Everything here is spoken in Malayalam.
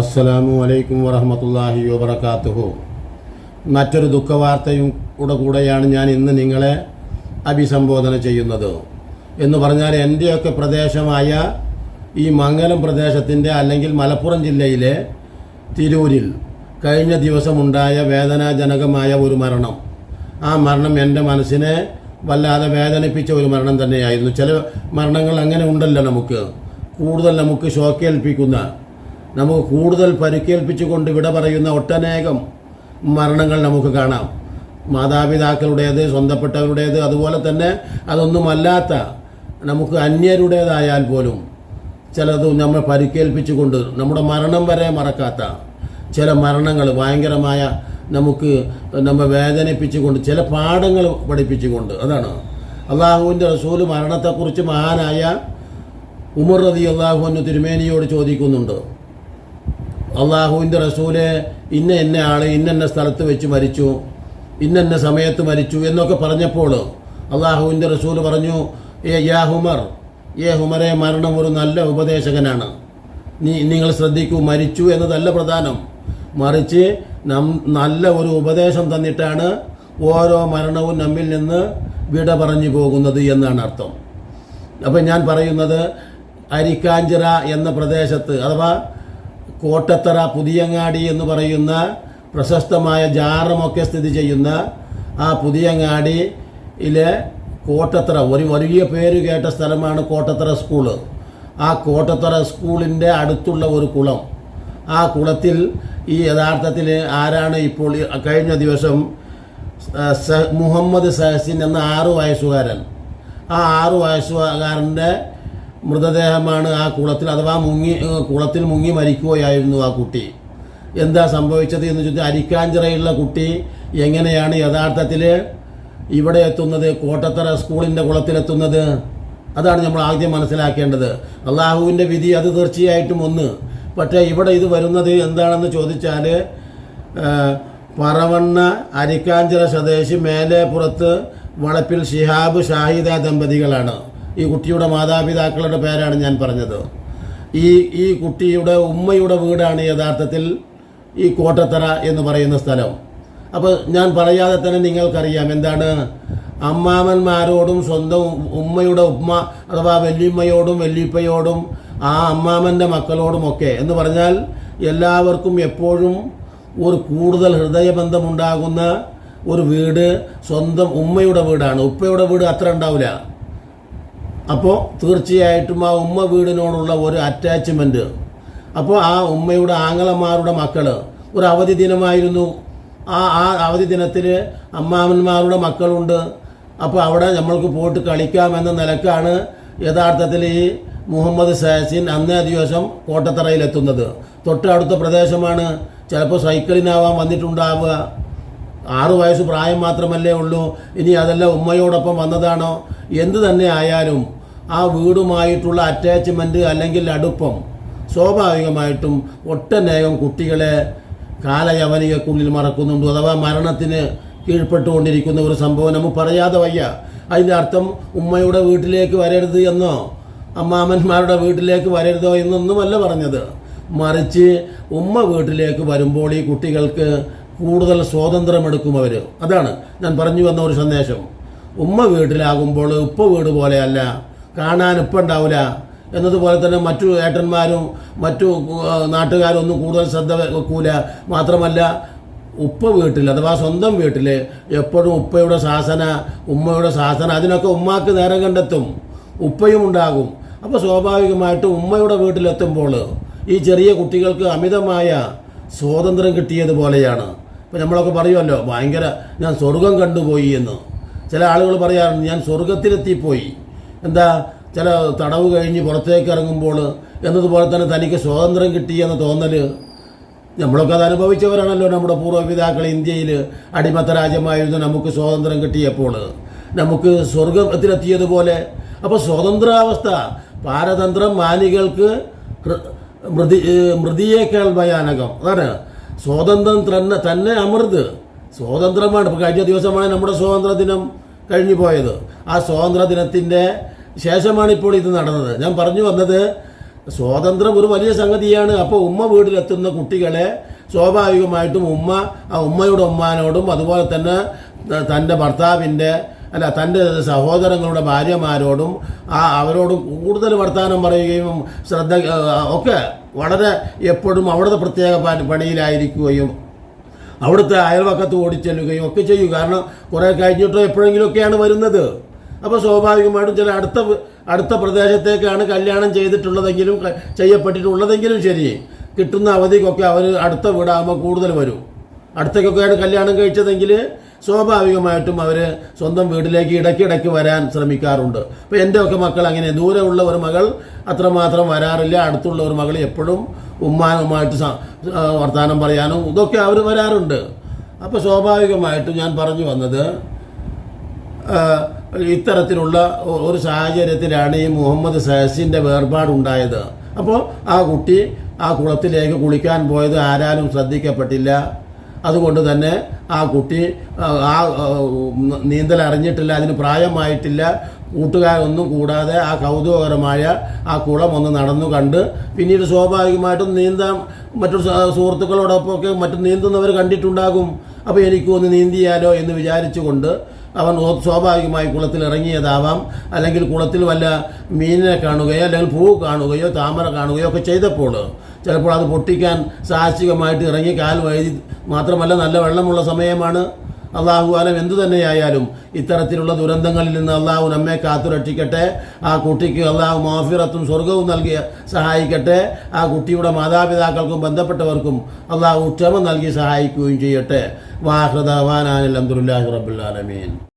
അസ്സലാമു അലൈക്കും വറഹമത്തല്ലാഹി വബർക്കാത്തുഹു മറ്റൊരു ദുഃഖവാർത്തയും കൂടെ കൂടെയാണ് ഞാൻ ഇന്ന് നിങ്ങളെ അഭിസംബോധന ചെയ്യുന്നത്. എന്ന് പറഞ്ഞാൽ എന്റെയൊക്കെ പ്രദേശമായ ഈ മംഗലം പ്രദേശത്തിന്റെ അല്ലെങ്കിൽ മലപ്പുറം ജില്ലയിലെ തിരൂരിൽ കഴിഞ്ഞ ദിവസമുണ്ടായ വേദനാജനകമായ ഒരു മരണം. ആ മരണം എന്റെ മനസ്സിനെ വല്ലാതെ വേദനിപ്പിച്ച ഒരു മരണം തന്നെയായിരുന്നു. ചില മരണങ്ങൾ അങ്ങനെ ഉണ്ടല്ലോ നമുക്ക്. കൂടുതൽ നമുക്ക് ഷോക്കേൽപ്പിക്കുന്ന നമുക്ക് കൂടുതൽ പരിക്കേൽപ്പിച്ചുകൊണ്ട് വിട പറയുന്ന ഒട്ടനേകം മരണങ്ങൾ നമുക്ക് കാണാം. മാതാപിതാക്കളുടേത് സ്വന്തപ്പെട്ടവരുടേത് അതുപോലെ തന്നെ അതൊന്നുമല്ലാത്ത നമുക്ക് അന്യരുടേതായാൽ പോലും ചിലത് നമ്മൾ പരിക്കേൽപ്പിച്ചുകൊണ്ട് നമ്മുടെ മരണം വരെ മറക്കാത്ത ചില മരണങ്ങൾ ഭയങ്കരമായ നമുക്ക് നമ്മെ വേദനിപ്പിച്ചുകൊണ്ട് ചില പാഠങ്ങൾ പഠിപ്പിച്ചുകൊണ്ട് അതാണ്. അള്ളാഹുവിന്റെ റസൂൽ മരണത്തെക്കുറിച്ച് മഹാനായ ഉമർ റതി അള്ളാഹുവിന് തിരുമേനിയോട് ചോദിക്കുന്നുണ്ട്. അള്ളാഹുവിന്റെ റസൂൽ ഇന്ന ഇന്ന ആൾ ഇന്ന സ്ഥലത്ത് വെച്ച് മരിച്ചു ഇന്ന സമയത്ത് മരിച്ചു എന്നൊക്കെ പറഞ്ഞപ്പോൾ അള്ളാഹുവിന്റെ റസൂൽ പറഞ്ഞു ഏ യാ ഹുമർ ഏ ഹുമറെ മരണം ഒരു നല്ല ഉപദേശകനാണ്. നീ നിങ്ങൾ ശ്രദ്ധിക്കൂ മരിച്ചു എന്നതല്ല പ്രധാനം. മറിച്ച് നം നല്ല ഒരു ഉപദേശം തന്നിട്ടാണ് ഓരോ മരണവും നമ്മിൽ നിന്ന് വിട പറഞ്ഞു പോകുന്നത് എന്നാണ് അർത്ഥം. അപ്പം ഞാൻ പറയുന്നത് അരിക്കാഞ്ചിറ എന്ന പ്രദേശത്ത് അഥവാ കോട്ടത്തറ പുതിയങ്ങാടി എന്ന് പറയുന്ന പ്രശസ്തമായ ജാറമൊക്കെ സ്ഥിതി ചെയ്യുന്ന ആ പുതിയങ്ങാടിയിലെ കോട്ടത്തറ. ഒരു വലിയ പേര് കേട്ട സ്ഥലമാണ് കോട്ടത്തറ സ്കൂൾ ആ കോട്ടത്തറ സ്കൂളിന്റെ അടുത്തുള്ള ഒരു കുളം. ആ കുളത്തിൽ ഈ യഥാർത്ഥത്തിൽ ആരാണ് ഇപ്പോൾ കഴിഞ്ഞ ദിവസം മുഹമ്മദ് സഹസിൻ എന്ന ആറു വയസ്സുകാരൻ. ആ ആറു വയസ്സുകാരന്റെ മൃതദേഹമാണ് ആ കുളത്തിൽ അഥവാ മുങ്ങി കുളത്തിൽ മുങ്ങി മരിക്കുകയായിരുന്നു ആ കുട്ടി. എന്താ സംഭവിച്ചത് എന്ന് ചോദിച്ചാൽ അരിക്കാഞ്ചിറയുള്ള കുട്ടി എങ്ങനെയാണ് യഥാർത്ഥത്തിൽ ഇവിടെ എത്തുന്നത് കോട്ടത്തറ സ്കൂളിന്റെ കുളത്തിലെത്തുന്നത്? അതാണ് നമ്മൾ ആദ്യം മനസ്സിലാക്കേണ്ടത്. അള്ളാഹുവിന്റെ വിധി അത് തീർച്ചയായിട്ടും ഒന്ന്. പക്ഷേ ഇവിടെ ഇത് വരുന്നത് എന്താണെന്ന് ചോദിച്ചാൽ പറവണ്ണ അരിക്കാഞ്ചിറ സ്വദേശി മേലെ പുറത്ത് വളപ്പിൽ ഷിഹാബ് ഷാഹിദ ദമ്പതികളാണ്. ഈ കുട്ടിയുടെ മാതാപിതാക്കളുടെ പേരാണ് ഞാൻ പറഞ്ഞത്. ഈ ഈ കുട്ടിയുടെ ഉമ്മയുടെ വീടാണ് യഥാർത്ഥത്തിൽ ഈ കോട്ടത്തറ എന്ന് പറയുന്ന സ്ഥലം. അപ്പോൾ ഞാൻ പറയാതെ തന്നെ നിങ്ങൾക്കറിയാം എന്താണ്? അമ്മാമന്മാരോടും സ്വന്തം ഉമ്മയുടെ ഉമ്മ അഥവാ വല്യമ്മയോടും വല്യപ്പയോടും ആ അമ്മാമന്റെ മക്കളോടുമൊക്കെ എന്ന് പറഞ്ഞാൽ എല്ലാവർക്കും എപ്പോഴും ഒരു കൂടുതൽ ഹൃദയബന്ധമുണ്ടാകുന്ന ഒരു വീട് സ്വന്തം ഉമ്മയുടെ വീടാണ്. ഉപ്പയുടെ വീട് അത്ര ഉണ്ടാവില്ല. അപ്പോൾ തീർച്ചയായിട്ടും ആ ഉമ്മ വീടിനോടുള്ള ഒരു അറ്റാച്ച്മെന്റ് അപ്പോൾ ആ ഉമ്മയുടെ ആങ്ങളമാരുടെ മക്കൾ ഒരു അവധി ദിനമായിരുന്നു. ആ ആ അവധി ദിനത്തിൽ അമ്മാവന്മാരുടെ മക്കളുണ്ട്. അപ്പോൾ അവിടെ നമ്മൾക്ക് പോയിട്ട് കളിക്കാമെന്ന നിലക്കാണ് യഥാർത്ഥത്തിൽ ഈ മുഹമ്മദ് സാസിൻ അന്നേ ദിവസം കോട്ടത്തറയിലെത്തുന്നത്. തൊട്ടടുത്ത പ്രദേശമാണ്. ചിലപ്പോൾ സൈക്കിളിനാവാൻ വന്നിട്ടുണ്ടാവുക. ആറു വയസ്സ് പ്രായം മാത്രമല്ലേ ഉള്ളൂ. ഇനി അതല്ല ഉമ്മയോടൊപ്പം വന്നതാണോ? എന്ത് തന്നെ ആയാലും ആ വീടുമായിട്ടുള്ള അറ്റാച്ച്മെന്റ് അല്ലെങ്കിൽ അടുപ്പം സ്വാഭാവികമായിട്ടും ഒട്ടനേകം കുട്ടികളെ കാലയവനികക്കുള്ളിൽ മറക്കുന്നുണ്ട്. അഥവാ മരണത്തിന് കീഴ്പ്പെട്ടുകൊണ്ടിരിക്കുന്ന ഒരു സംഭവം നമുക്ക് പറയാതെ വയ്യ. അതിന്റെ അർത്ഥം ഉമ്മയുടെ വീട്ടിലേക്ക് വരരുത് എന്നോ അമ്മാമന്മാരുടെ വീട്ടിലേക്ക് വരരുതോ എന്നൊന്നുമല്ല പറഞ്ഞത്. മറിച്ച് ഉമ്മ വീട്ടിലേക്ക് വരുമ്പോൾ ഈ കുട്ടികൾക്ക് കൂടുതൽ സ്വാതന്ത്ര്യമെടുക്കും അവർ അതാണ് ഞാൻ പറഞ്ഞു വന്ന ഒരു സന്ദേശം. ഉമ്മ വീട്ടിലാകുമ്പോൾ ഉപ്പ വീട് പോലെയല്ല കാണാൻ ഉപ്പ ഉണ്ടാവില്ല എന്നതുപോലെ തന്നെ മറ്റു ഏട്ടന്മാരും മറ്റു നാട്ടുകാരും ഒന്നും കൂടുതൽ ശ്രദ്ധ വെക്കൂല. മാത്രമല്ല ഉപ്പ വീട്ടിൽ അഥവാ സ്വന്തം വീട്ടിൽ എപ്പോഴും ഉപ്പയുടെ ശാസന ഉമ്മയുടെ ശാസന അതിനൊക്കെ ഉമ്മാക്ക് നേരം കണ്ടെത്തും. ഉപ്പയും ഉണ്ടാകും. അപ്പോൾ സ്വാഭാവികമായിട്ടും ഉമ്മയുടെ വീട്ടിലെത്തുമ്പോൾ ഈ ചെറിയ കുട്ടികൾക്ക് അമിതമായ സ്വാതന്ത്ര്യം കിട്ടിയതുപോലെയാണ് ഇപ്പം നമ്മളൊക്കെ പറയുമല്ലോ ഭയങ്കര ഞാൻ സ്വർഗം കണ്ടുപോയി എന്ന്. ചില ആളുകൾ പറയാറുണ്ട് ഞാൻ സ്വർഗത്തിലെത്തിപ്പോയി. എന്താ? ചില തടവ് കഴിഞ്ഞ് പുറത്തേക്ക് ഇറങ്ങുമ്പോൾ എന്നതുപോലെ തന്നെ തനിക്ക് സ്വാതന്ത്ര്യം കിട്ടിയെന്ന് തോന്നൽ നമ്മളൊക്കെ അത് അനുഭവിച്ചവരാണല്ലോ നമ്മുടെ പൂർവപിതാക്കൾ ഇന്ത്യയിൽ അടിമത്ത രാജ്യമായിരുന്നു നമുക്ക് സ്വാതന്ത്ര്യം കിട്ടിയപ്പോൾ. നമുക്ക് സ്വർഗത്തിലെത്തിയതുപോലെ അപ്പോൾ സ്വതന്ത്രാവസ്ഥ പാരതന്ത്രം മാനികൾക്ക് മൃതി മൃതിയേക്കാൾ ഭയാനകം. അതാണ്. സ്വാതന്ത്ര്യം തന്നെ തന്നെ അമൃത്. സ്വാതന്ത്ര്യമാണ്. ഇപ്പോൾ കഴിഞ്ഞ ദിവസമാണ് നമ്മുടെ സ്വാതന്ത്ര്യ ദിനം കഴിഞ്ഞു പോയത്. ആ സ്വാതന്ത്ര്യ ദിനത്തിന്റെ ശേഷമാണ് ഇപ്പോൾ ഇത് നടന്നത്. ഞാൻ പറഞ്ഞു വന്നത് സ്വാതന്ത്ര്യം ഒരു വലിയ സംഗതിയാണ്. അപ്പോൾ ഉമ്മ വീട്ടിലെത്തുന്ന കുട്ടികളെ സ്വാഭാവികമായിട്ടും ഉമ്മ ആ ഉമ്മയുടെ ഉമ്മാനോടും അതുപോലെ തന്നെ തന്റെ ഭർത്താവിന്റെ അല്ല തന്റെ സഹോദരങ്ങളുടെ ഭാര്യമാരോടും ആ അവരോടും കൂടുതൽ വർത്തമാനം പറയുകയും ശ്രദ്ധ ഒക്കെ വളരെ എപ്പോഴും അവിടുത്തെ പ്രത്യേക പണിയിലായിരിക്കുകയും അവിടുത്തെ അയൽവക്കത്ത് ഓടിച്ചെല്ലുകയും ഒക്കെ ചെയ്യും. കാരണം കുറേ കഴിഞ്ഞിട്ടോ എപ്പോഴെങ്കിലുമൊക്കെയാണ് വരുന്നത്. അപ്പോൾ സ്വാഭാവികമായിട്ടും ചില അടുത്ത അടുത്ത പ്രദേശത്തേക്കാണ് കല്യാണം ചെയ്തിട്ടുള്ളതെങ്കിലും ചെയ്യപ്പെട്ടിട്ടുള്ളതെങ്കിലും ശരി. കിട്ടുന്ന അവധിക്കൊക്കെ അവർ അടുത്ത വീടാകുമ്പോൾ കൂടുതൽ വരും. അടുത്തേക്കൊക്കെയാണ് കല്യാണം കഴിച്ചതെങ്കിൽ സ്വാഭാവികമായിട്ടും അവർ സ്വന്തം വീട്ടിലേക്ക് ഇടയ്ക്കിടയ്ക്ക് വരാൻ ശ്രമിക്കാറുണ്ട്. അപ്പോൾ എന്റെ ഒക്കെ മക്കൾ അങ്ങനെ ദൂരെയുള്ള ഒരു മകൾ അത്രമാത്രം വരാറില്ല അടുത്തുള്ള ഒരു മകൾ എപ്പോഴും ഉമ്മാനുമായിട്ട് വർത്തമാനം പറയാനും ഇതൊക്കെ അവർ വരാറുണ്ട്. അപ്പോൾ സ്വാഭാവികമായിട്ടും ഞാൻ പറഞ്ഞു വന്നത് ഇത്തരത്തിലുള്ള ഒരു സാഹചര്യത്തിലാണ് ഈ മുഹമ്മദ് സഹസിന്റെ വേർപാടുണ്ടായത്. അപ്പോൾ ആ കുട്ടി ആ കുളത്തിലേക്ക് കുളിക്കാൻ പോയത് ആരാലും ശ്രദ്ധിക്കപ്പെട്ടില്ല. അതുകൊണ്ട് തന്നെ ആ കുട്ടി ആ നീന്തൽ അറിഞ്ഞിട്ടില്ല അതിന് പ്രായമായിട്ടില്ല. കൂട്ടുകാരൊന്നും കൂടാതെ ആ കൗതുകകരമായ ആ കുളം ഒന്ന് നടന്നു കണ്ട് പിന്നീട് സ്വാഭാവികമായിട്ടും നീന്താൻ മറ്റു സുഹൃത്തുക്കളോടൊപ്പമൊക്കെ മറ്റു നീന്തുന്നവർ കണ്ടിട്ടുണ്ടാകും. അപ്പോൾ എനിക്കൊന്ന് നീന്തിയാലോ എന്ന് വിചാരിച്ചുകൊണ്ട് അവൻ സ്വാഭാവികമായി കുളത്തിൽ ഇറങ്ങിയതാവാം. അല്ലെങ്കിൽ കുളത്തിൽ വല്ല മീനിനെ കാണുകയോ അല്ലെങ്കിൽ പൂ കാണുകയോ താമര കാണുകയോ ഒക്കെ ചെയ്തപ്പോൾ ചിലപ്പോൾ അത് പൊട്ടിക്കാൻ സാഹസികമായിട്ട് ഇറങ്ങി കാൽ വഴുതി മാത്രമല്ല നല്ല വെള്ളമുള്ള സമയമാണ്. അള്ളാഹു ആലം എന്തു തന്നെയായാലും ഇത്തരത്തിലുള്ള ദുരന്തങ്ങളിൽ നിന്ന് അള്ളാഹു നമ്മെ കാത്തു രക്ഷിക്കട്ടെ. ആ കുട്ടിക്ക് അള്ളാഹു മാഫിറത്തും സ്വർഗവും നൽകി സഹായിക്കട്ടെ. ആ കുട്ടിയുടെ മാതാപിതാക്കൾക്കും ബന്ധപ്പെട്ടവർക്കും അള്ളാഹു ക്ഷമ നൽകി സഹായിക്കുകയും ചെയ്യട്ടെ. വാഹൃദാൻ അലഹമുല്ലാഹി റബുല്ലാലമീൻ